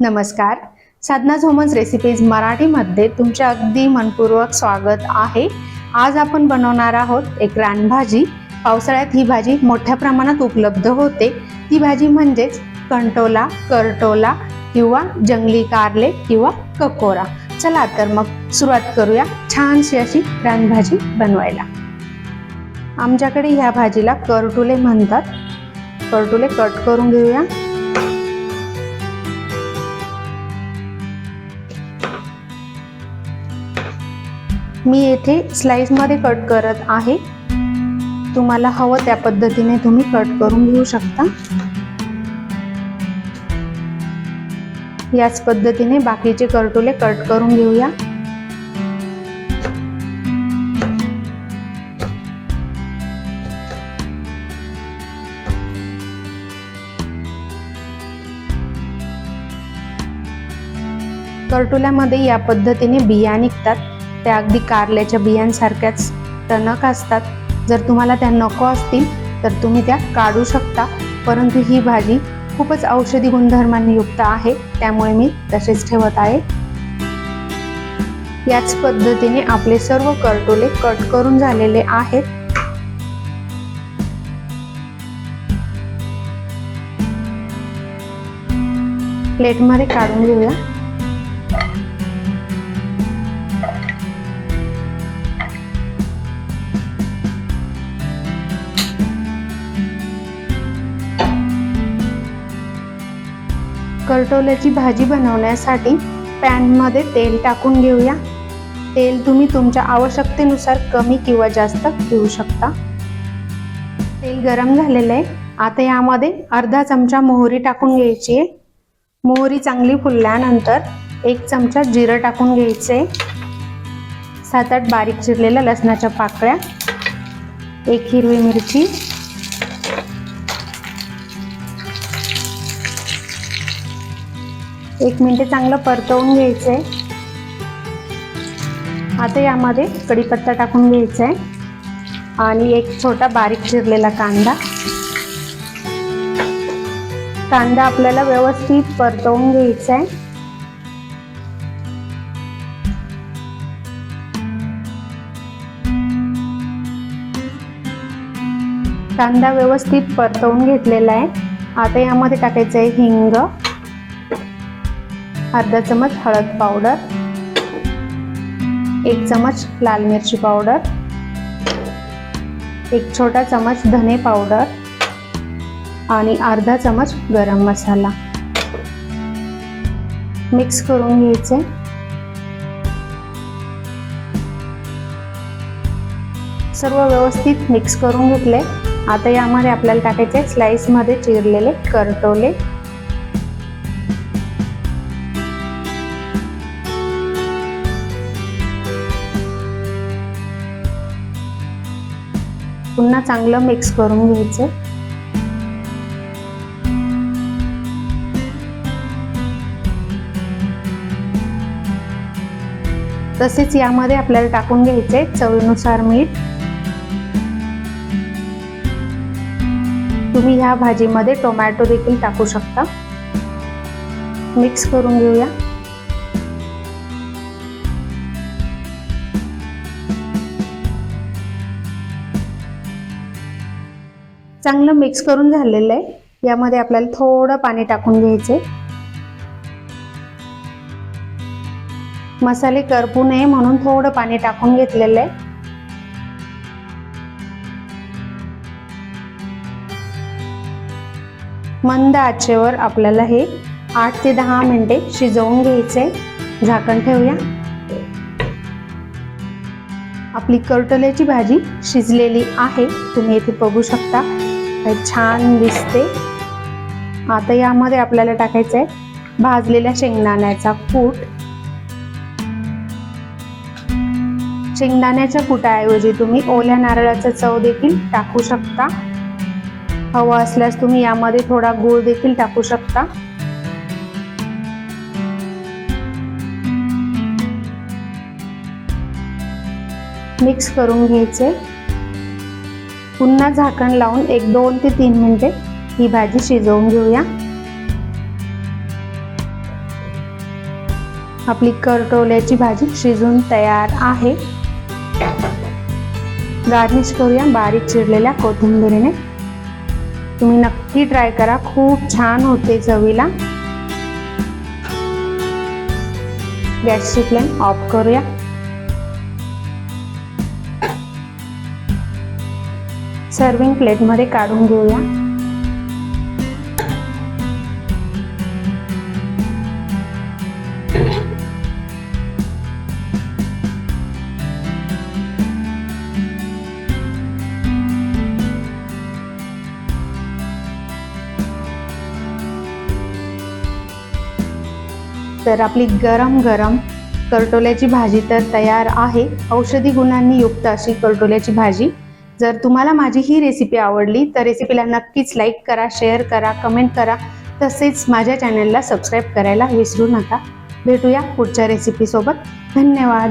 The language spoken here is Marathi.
नमस्कार. साधना झोमन्स रेसिपीज मराठीमध्ये तुमचे अगदी मनपूर्वक स्वागत आहे. आज आपण बनवणार आहोत एक रानभाजी पावसाळ्यात ही भाजी मोठ्या प्रमाणात उपलब्ध होते. ती भाजी म्हणजेच कंटोला करटोला किंवा जंगली कारले किंवा ककोरा. चला तर मग सुरुवात करूया छानशी अशी रानभाजी बनवायला. आमच्याकडे ह्या भाजीला करटुले म्हणतात. करटुले कट करून घेऊया. मी येथे स्लाईसमध्ये कट करत आहे. तुम्हाला हवं त्या पद्धतीने तुम्ही कट करून घेऊ शकता. याच पद्धतीने बाकीचे कर्टुले कट करून घेऊया. कर्टुल्यामध्ये या पद्धतीने बिया निघतात. त्या अगदी कारल्याच्या बियांसारख्याच टणक असतात. जर तुम्हाला त्या नको असतील तर तुम्ही त्या काढू शकता. परंतु ही भाजी खूपच औषधी गुणधर्मांनी युक्त आहे त्यामुळे मी तसेच ठेवत आहे. याच पद्धतीने आपले सर्व करटोले कट करून झालेले आहेत. प्लेटमध्ये काढून घेऊया. करटोल्याची भाजी बनवण्यासाठी पॅनमध्ये तेल टाकून घेऊया. तेल तुम्ही तुमच्या आवश्यकतेनुसार कमी किंवा जास्त घेऊ शकता. तेल गरम झालेलं आहे. आता यामध्ये अर्धा चमचा मोहरी टाकून घ्यायची आहे. मोहरी चांगली फुलल्यानंतर एक चमचा जिरं टाकून घ्यायचे सात आठ बारीक चिरलेल्या लसणाच्या पाकळ्या एक हिरवी मिरची एक मिनिट चांगलं परतवून घ्यायचं आहे आता यामध्ये कढीपत्ता टाकून घ्यायचा आहे आणि एक छोटा बारीक चिरलेला कांदा. कांदा आपल्याला व्यवस्थित परतवून घ्यायचा आहे कांदा व्यवस्थित परतवून घेतलेला आहे. आता यामध्ये टाकायचं आहे हिंग. अर्धा चमच हळद पावडर एक चमच लाल मिरची पावडर एक छोटा चमच धने पावडर आणि अर्धा चमच गरम मसाला. मिक्स करून घ्यायचे. सर्व व्यवस्थित मिक्स करून घेतले. आता यामध्ये आपल्याला टाकायचे स्लाइसमध्ये चिरलेले करटोले पुन्हा चांगलं मिक्स करून घ्यायचं. तसेच यामध्ये आपल्याला टाकून घ्यायचे चवीनुसार मीठ. तुम्ही ह्या भाजीमध्ये टोमॅटो देखील टाकू शकता. मिक्स करून घेऊया. चांगलं मिक्स करून झालेलं आहे. यामध्ये आपल्याला थोडं पाणी टाकून घ्यायचे मसाले करपू नये म्हणून थोडं पाणी टाकून घेतलेलं आहे. मंद आचेवर आपल्याला हे आठ ते दहा मिनिटे शिजवून घ्यायचे झाकण ठेवूया. आपली करटल्याची भाजी शिजलेली आहे. तुम्ही इथे बघू शकता. छान दिसते. आता यामध्ये आपल्याला टाकायचं आहे भाजलेल्या शेंगदाण्याचा कूट. शेंगदाण्याच्या कुटाऐवजी तुम्ही ओल्या नारळाचा चव देखील टाकू शकता. हवं असल्यास तुम्ही यामध्ये थोडा गूळ देखील टाकू शकता. मिक्स करून घ्यायचे. पुन्हा झाकण लावून एक दोन ते तीन मिनटे ही भाजी शिजवून घेऊया. आपली करटोल्याची भाजी शिजून तयार आहे. गार्निश करूया बारीक चिरलेल्या कोथिंबिरीने. तुम्ही नक्की ट्राय करा खूप छान होते चवीला. गॅसची फ्लेम ऑफ करूया. सर्विंग प्लेटमध्ये काढून घेऊया. तर आपली गरम गरम करटोल्याची भाजी तर तयार आहे. औषधी गुणांनी युक्त अशी करटोल्याची भाजी. जर तुम्हाला माझी ही रेसिपी आवडली तर रेसिपीला नक्कीच लाईक करा शेअर करा कमेंट करा. तसेच माझ्या चॅनलला सबस्क्राईब करायला विसरू नका. भेटूया पुढच्या रेसिपीसोबत धन्यवाद.